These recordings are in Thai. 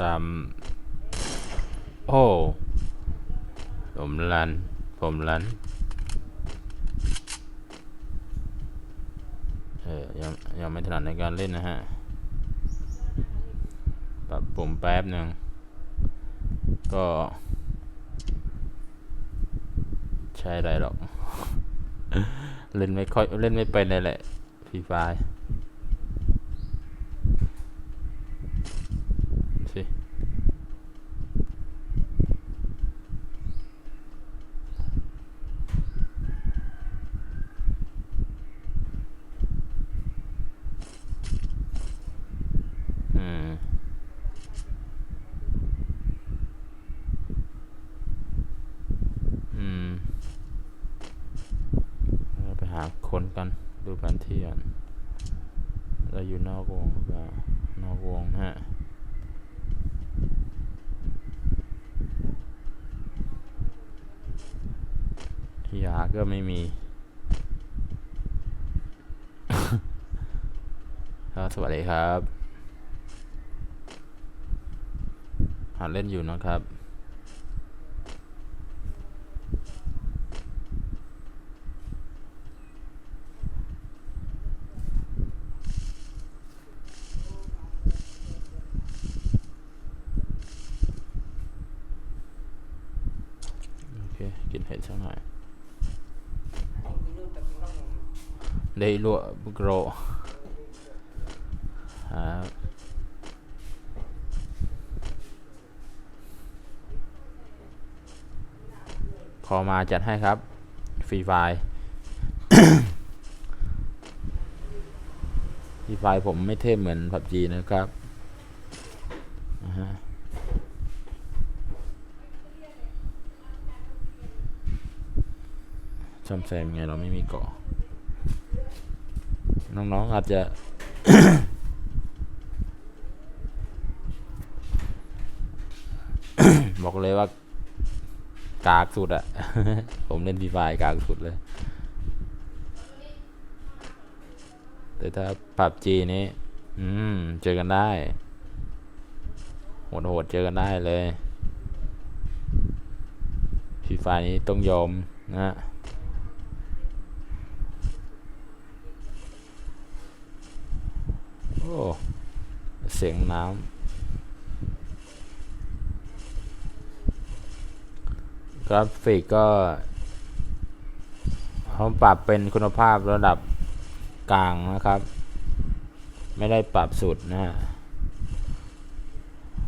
ตาม โอ้ผมรัน ผมรัน เออ ยังยังไม่ถนัดในการเล่นนะฮะ ปรับปุ่มแป๊บหนึ่ง ก็ ใช่ไรหรอก เล่นไม่ค่อย เล่นไม่เป็นเลยแหละฟรีไฟสิ อืม อืมเราไปหาคนกัน ดูแผนที่ก่อนเราอยู่นอกวงหรือเปล่านอกวงฮะยาก็ไม่มีครับสวัสดีครับ หาเล่นอยู่นะครับ โอ เคกินเห็ดสักหน่อยได้ลวกบุกโรครับขอมาจัดให้ครับ ฟรีไฟฟรีไฟผมไม่เทพเหมือนพับจีนะครับอ่าฮะ ซ่อมแซมไงเราไม่มีเกาะน้องๆอาจจะบอกเลยว่ากากสุดอะผมเล่นฟรีไฟกากสุดเลย แต่ถ้าผับจีนี้ อืม เจอกันได้โหดๆเจอกันได้เลยฟรีไฟนี้ต้องยอมนะ โอ้ เสียงน้ำกราฟิกก็เขาปรับเป็นคุณภาพระดับกลางนะครับ ไม่ได้ปรับสุดนะฮะ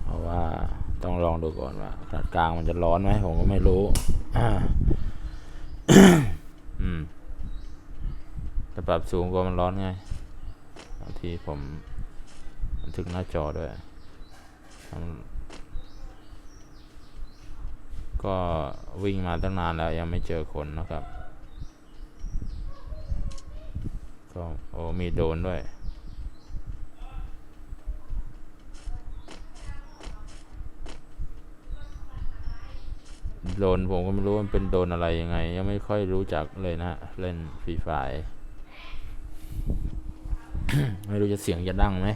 เพราะว่าต้องลองดูก่อนว่าขนาดกลางมันจะร้อนไหมผมก็ไม่รู้แต่ปรับสูงกว่ามันร้อนไงบางทีผม บันทึกหน้าจอด้วย ก็วิ่งมาตั้งนานแล้ว ยังไม่เจอคนนะครับ ก็โอ้มีโดนด้วยโดนผมก็ไม่รู้มันเป็นโดนอะไรยังไง ยังไม่ค่อยรู้จักเลยนะเล่นฟรีไฟไม่รู้จะเสียงจะดังไหม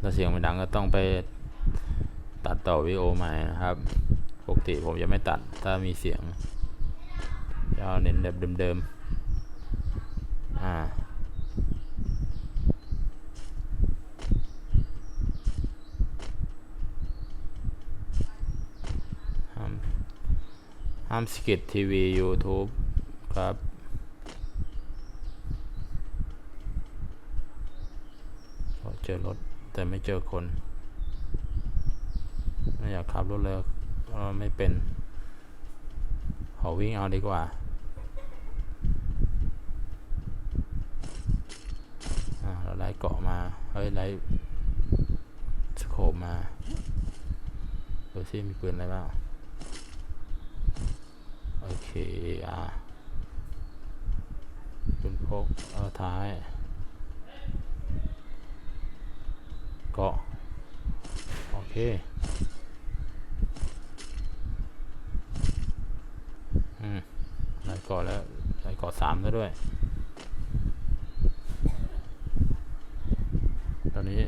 ถ้าเสียงไม่ดังก็ต้องไปตัดต่อวิดีโอใหม่นะครับ ปกติผมจะไม่ตัดถ้ามีเสียงจะเน้นแบบเดิมๆ อ่าห้ามห้ามสกิดทีวี YouTube ครับ พอ เจอรถ แต่ไม่เจอคน ไม่อยากขับรถเลยเไม่เป็น ขอวิ่งเอาดีกว่าเราไล่เกาะมา เฮ้ยไล่สโคปมาดูซิมีปืนอะไรบ้าง โอเค อะปืนพกเอาท้าย เกาะ โอเค อืมได้เกาะแล้วได้เกาะสามแล้วด้วย ตอนนี้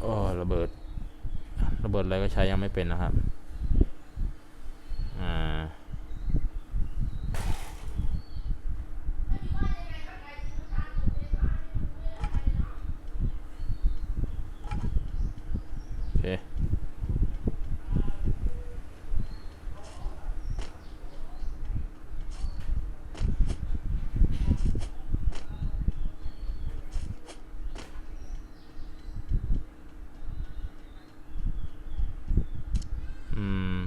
โอ้ ระเบิด ระเบิดอะไรก็ใช้ยังไม่เป็นนะครับ อ่า โอ เคอืม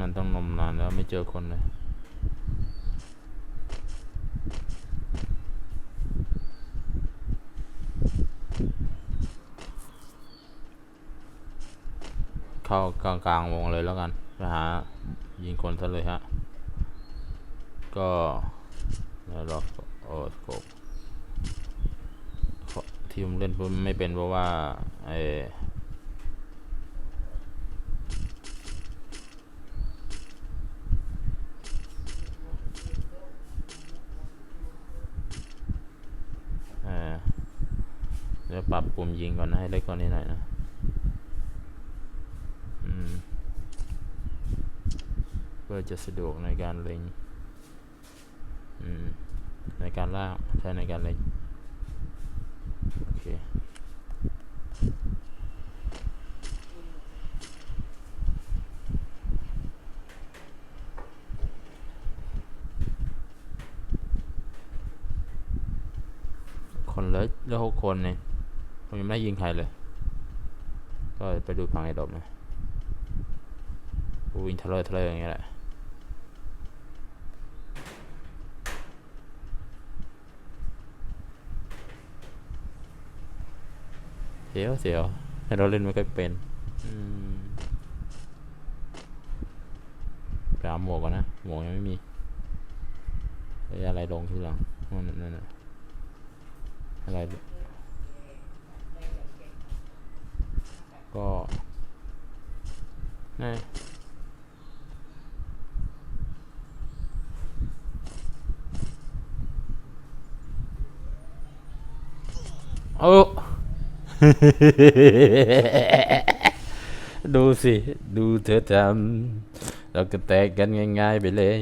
มันต้องนมนานแล้วไม่เจอคนเลย เข้ากลางกลางๆวงเลยแล้วกันไปหายิงคนซะเลยฮะ ก็แล้วเราโอ้โกบที่ผมเล่นไม่เป็นเพราะว่าไอเออเดี๋ยวปรับปุ่มยิงก่อนนะให้เล็กกว่านี้หน่อยนะ อืม เพื่อจะสะดวกในการเล็งในการล่ากใช้ในการเล็งโอเคคนเหลือเหลือหกคนเนี่ยผมยังไม่ได้ยิงใครเลย ก็ไปดูพังไอ้ดบนะกูวิ่งทะเลทะเลอย่างเงี้ยแหละ เสียวเสียวให้เราเล่นไม่ค่อยเป็นอืมไปเอาหมวกก่อนนะ หมวกยังไม่มีเอ้ยอะไรลงทีหลังนั่นน่ะนั่นน่ะอะไร ก็นี่โอ้ ดูสิ ดูเธอทำเราก็แตกกันง่าย ๆ ไปเลย